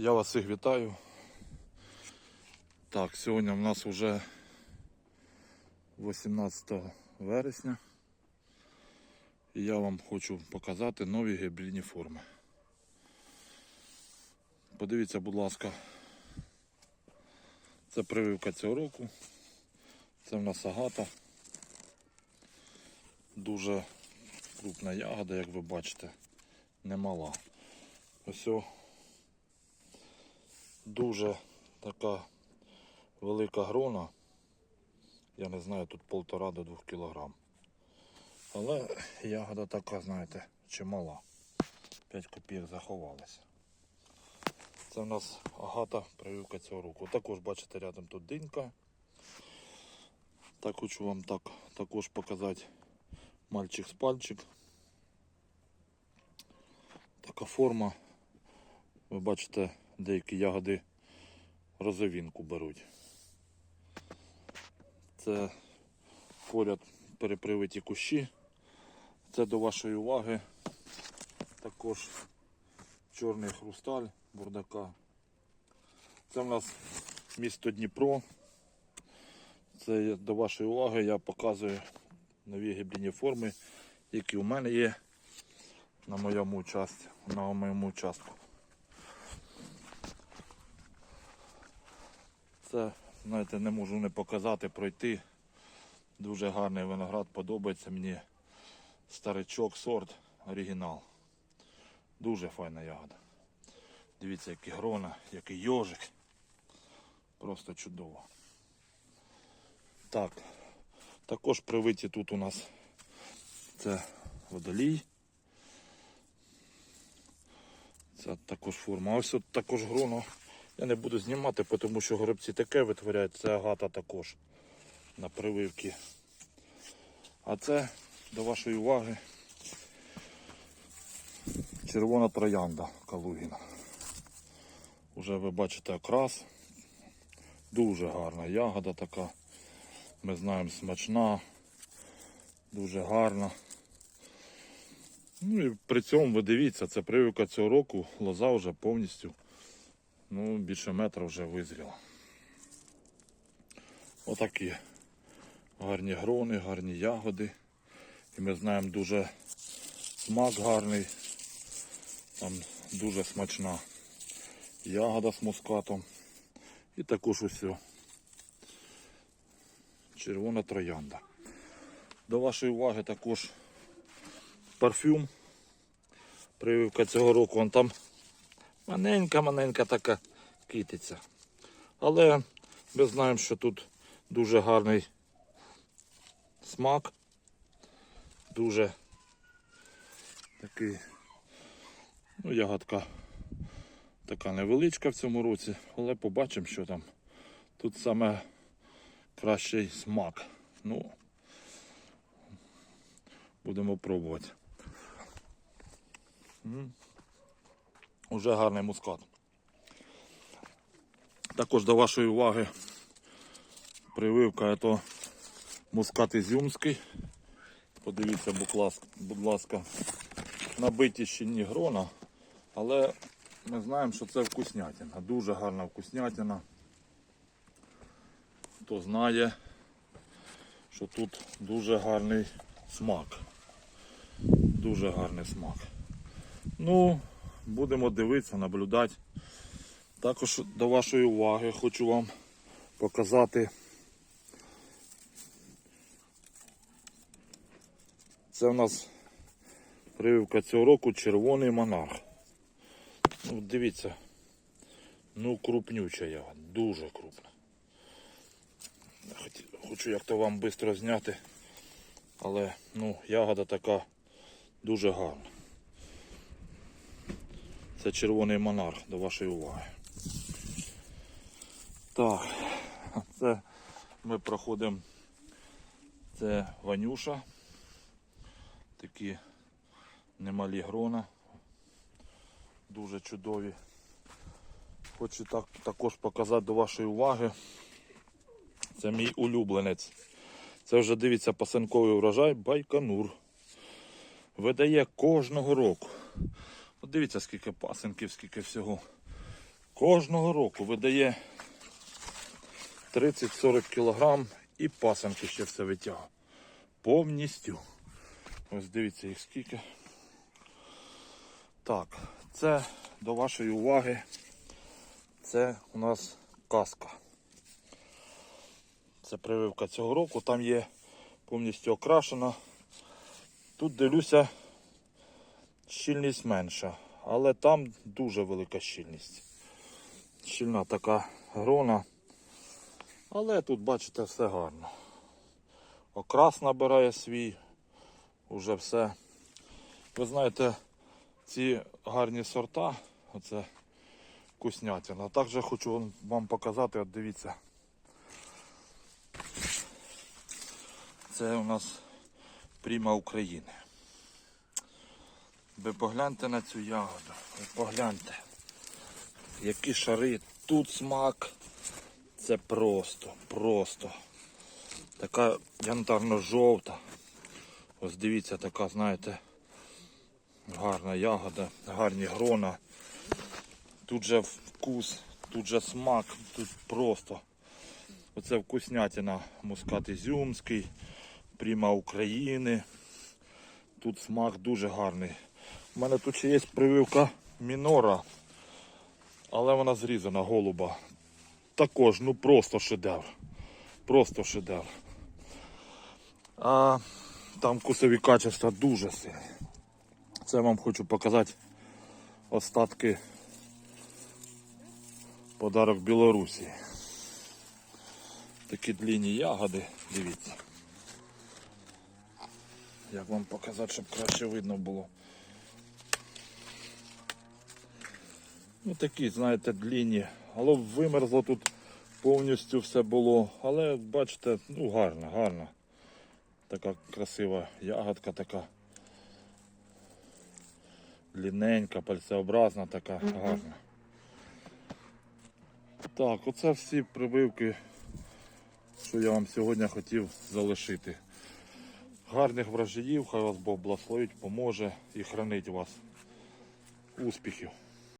Я вас всіх вітаю. Так, сьогодні у нас вже 18 вересня. І я вам хочу показати нові гібридні форми. Подивіться, будь ласка, це прививка цього року. Це в нас агата. Дуже крупна ягода, як ви бачите, немала. Ось дуже така велика грона. Я не знаю, тут полтора до двох кілограм. Але ягода така, знаєте, чимала. 5 копійок заховалася. Це в нас агата прививка цього року. Також бачите рядом тут динька. Так хочу вам так також показати мальчик з пальчик. Така форма. Ви бачите, деякі ягоди розовінку беруть. Це поряд перепривиті кущі. Це до вашої уваги. Також чорний хрусталь бурдака. Це в нас місто Дніпро. Це до вашої уваги я показую нові гібридні форми, які у мене є на моєму участку. На моєму участку. Це, знаєте, не можу не показати, пройти. Дуже гарний виноград, подобається мені старичок, сорт, оригінал. Дуже файна ягода. Дивіться, які грона, який йожик. Просто чудово. Так, також привиті тут у нас це водолій. Це також форма. Ось от також гроно. Я не буду знімати, тому що горобці таке витворяють. Це агата також на прививки. А це до вашої уваги червона троянда Калугіна. Уже ви бачите окрас. Дуже гарна ягода така. Ми знаємо смачна, дуже гарна. Ну і при цьому ви дивіться, це прививка цього року, лоза вже повністю ну, більше метра вже визріла. Отакі гарні грони, гарні ягоди. І ми знаємо дуже смак гарний, там дуже смачна ягода з мускатом. І також усе. Червона троянда. До вашої уваги також парфюм. Прививка цього року. Вон там маленька-маленька така китиця. Але ми знаємо, що тут дуже гарний смак. Дуже такий, ну, ягодка така невеличка в цьому році, але побачимо, що там. Тут саме кращий смак. Ну, будемо пробувати. Уже гарний мускат. Також до вашої уваги прививка то мускат ізюмський. Подивіться, будь ласка, набиті щільні грона, але ми знаємо, що це вкуснятина. Дуже гарна вкуснятина. Хто знає, що тут дуже гарний смак. Дуже гарний смак. Ну, будемо дивитися, наблюдати. Також до вашої уваги хочу вам показати. Це у нас прививка цього року червоний монарх. Ну, дивіться, ну крупнюча ягода, дуже крупна. Хочу як то вам швидко зняти, але ну, ягода така дуже гарна. Це червоний монарх до вашої уваги. Так, це ми проходимо. Це Ванюша. Такі немалі грона. Дуже чудові. Хочу так, також показати до вашої уваги. Це мій улюбленець. Це вже дивіться пасинковий урожай Байконур. Видає кожного року. От дивіться, скільки пасинків, скільки всього. Кожного року видає 30-40 кг і пасанки ще все витягує. Повністю. Ось дивіться їх скільки. Так, це до вашої уваги. Це у нас каска. Це прививка цього року. Там є повністю окрашена. Тут дивлюся, щільність менша, але там дуже велика щільність. Щільна така грона. Але тут, бачите, все гарно. Окрас набирає свій, уже все. Ви знаєте, ці гарні сорта, оце вкуснятина. Також хочу вам показати, от дивіться. Це у нас пріма України. Ви погляньте на цю ягоду. Ви погляньте. Які шари. Тут смак. Це просто, просто. Така янтарно-жовта. Ось дивіться, така, знаєте, гарна ягода, гарні грона. Тут же вкус, тут же смак, тут просто. Оце вкуснятина мускат ізюмський, пріма України. Тут смак дуже гарний. У мене тут ще є прививка мінора, але вона зрізана голуба. Також, ну просто шедевр. Просто шедевр. А там вкусові качества дуже сильні. Це вам хочу показати остатки подарок Білорусі. Такі длінні ягоди, дивіться. Як вам показати, щоб краще видно було. Ну такі, знаєте, длінні. Але вимерзло тут повністю все було. Але бачите, ну гарно, гарно. Така красива ягодка така. Длинненька, пальцеобразна така, гарна. Так, оце всі прибивки, що я вам сьогодні хотів залишити. Гарних врожаїв, хай вас Бог благословить, поможе і хранить вас. Успіхів!